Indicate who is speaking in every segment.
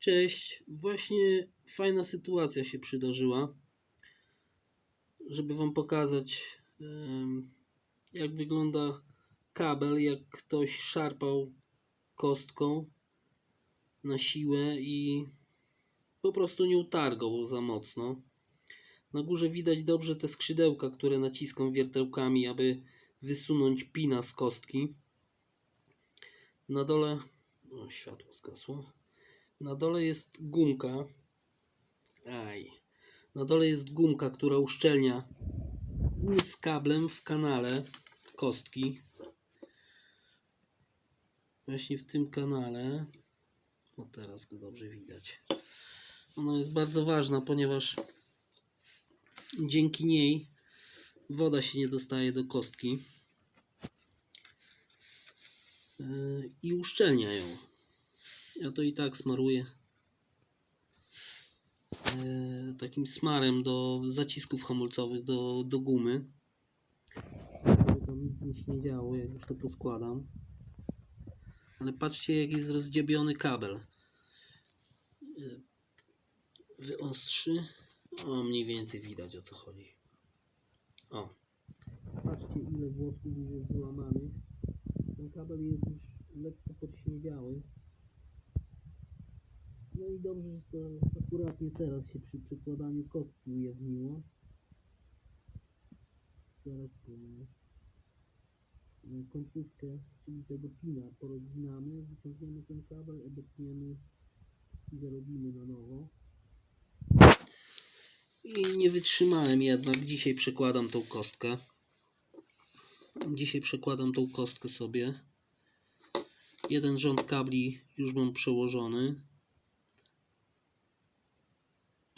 Speaker 1: Cześć, właśnie fajna sytuacja się przydarzyła, żeby Wam pokazać, jak wygląda kabel, jak ktoś szarpał kostką na siłę i po prostu nie utargał za mocno. Na górze widać dobrze te skrzydełka, które naciskam wiertełkami, aby wysunąć pina z kostki. Na dole, o, światło zgasło. Na dole jest gumka. Aj. Na dole jest gumka, która uszczelnia z kablem w kanale kostki. Właśnie w tym kanale. O teraz go dobrze widać. Ona jest bardzo ważna, ponieważ dzięki niej woda się nie dostaje do kostki Yy, i uszczelnia ją. Ja to i tak smaruję e, takim smarem do zacisków hamulcowych, do, do gumy. Żeby tam nic nie działo, jak już to poskładam. Ale patrzcie, jak jest rozdziebiony kabel. E, Wyostrzy. O, mniej więcej widać o co chodzi. O. Patrzcie, ile włosków już jest wyłamanych. Ten kabel jest już lekko podśniedziały. No i dobrze, że to akuratnie teraz się przy przykładaniu kostki ujawniło. Teraz e, końcówkę, czyli tego pina porozginamy, wyciągniemy ten kabel, odepniemy i zarobimy na nowo. I nie wytrzymałem jednak, dzisiaj przekładam tą kostkę. Dzisiaj przekładam tą kostkę sobie. Jeden rząd kabli już mam przełożony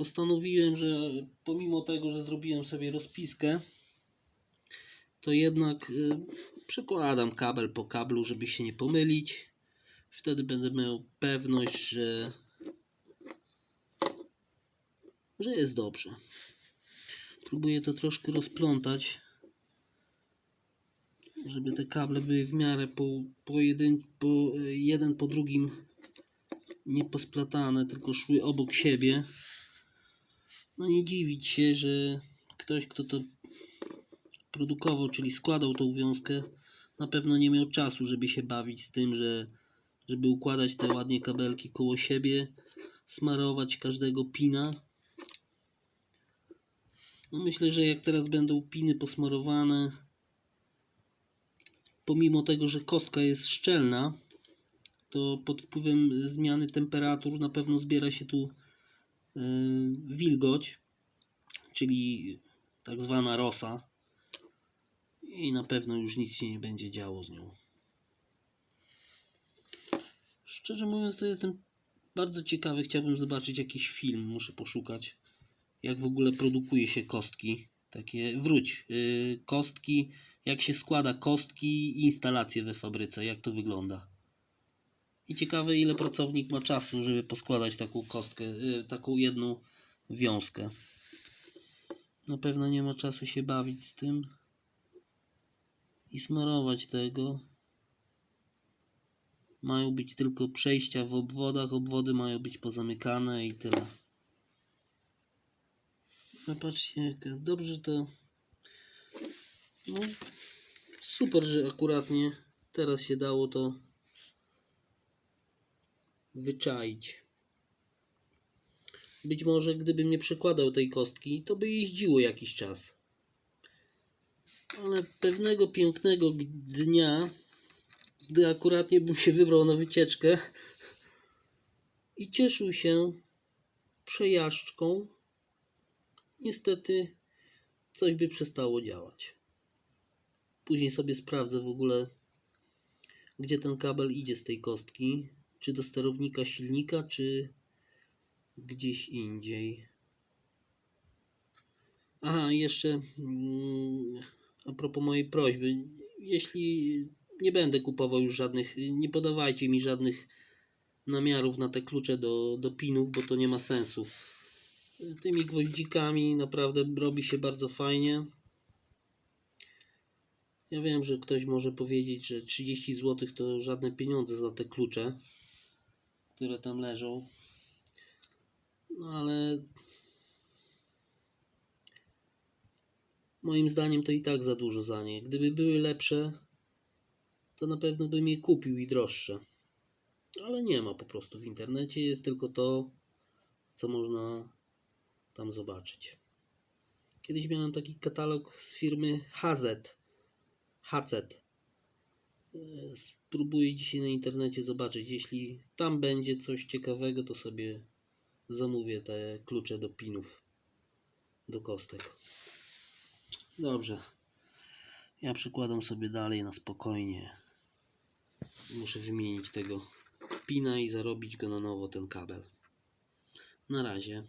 Speaker 1: postanowiłem, że pomimo tego, że zrobiłem sobie rozpiskę, to jednak y, przekładam kabel po kablu, żeby się nie pomylić. Wtedy będę miał pewność, że, że jest dobrze. Próbuję to troszkę rozplątać, żeby te kable były w miarę po, po, jedyn, po y, jeden po drugim nie posplatane, tylko szły obok siebie no nie dziwić się, że ktoś, kto to produkował, czyli składał tą wiązkę, na pewno nie miał czasu, żeby się bawić z tym, że żeby układać te ładnie kabelki koło siebie, smarować każdego pina. No myślę, że jak teraz będą piny posmarowane, pomimo tego, że kostka jest szczelna, to pod wpływem zmiany temperatur na pewno zbiera się tu wilgoć, czyli tak zwana rosa i na pewno już nic się nie będzie działo z nią. Szczerze mówiąc, to jestem bardzo ciekawy. Chciałbym zobaczyć jakiś film, muszę poszukać, jak w ogóle produkuje się kostki. Takie, wróć, y, kostki, jak się składa kostki i instalacje we fabryce, jak to wygląda. I ciekawe, ile pracownik ma czasu, żeby poskładać taką kostkę, y, taką jedną wiązkę. Na pewno nie ma czasu się bawić z tym i smarować tego. Mają być tylko przejścia w obwodach, obwody mają być pozamykane i tyle. No patrzcie, dobrze to. No, super, że akuratnie teraz się dało to wyczaić. Być może gdybym nie przykładał tej kostki, to by jeździło jakiś czas. Ale pewnego pięknego dnia, gdy akuratnie bym się wybrał na wycieczkę i cieszył się przejażdżką, niestety coś by przestało działać. Później sobie sprawdzę w ogóle, gdzie ten kabel idzie z tej kostki. Czy do sterownika silnika, czy gdzieś indziej. Aha, jeszcze mm, a propos mojej prośby, jeśli nie będę kupował już żadnych, nie podawajcie mi żadnych namiarów na te klucze do, do pinów, bo to nie ma sensu. Tymi gwoździkami naprawdę robi się bardzo fajnie. Ja wiem, że ktoś może powiedzieć, że 30 zł to żadne pieniądze za te klucze, które tam leżą. No ale moim zdaniem to i tak za dużo za nie. Gdyby były lepsze, to na pewno bym je kupił i droższe. Ale nie ma po prostu w internecie, jest tylko to, co można tam zobaczyć. Kiedyś miałem taki katalog z firmy HZ. HZ. E, Spróbuję dzisiaj na internecie zobaczyć. Jeśli tam będzie coś ciekawego, to sobie zamówię te klucze do pinów, do kostek. Dobrze. Ja przykładam sobie dalej na spokojnie. Muszę wymienić tego pina i zarobić go na nowo ten kabel. Na razie.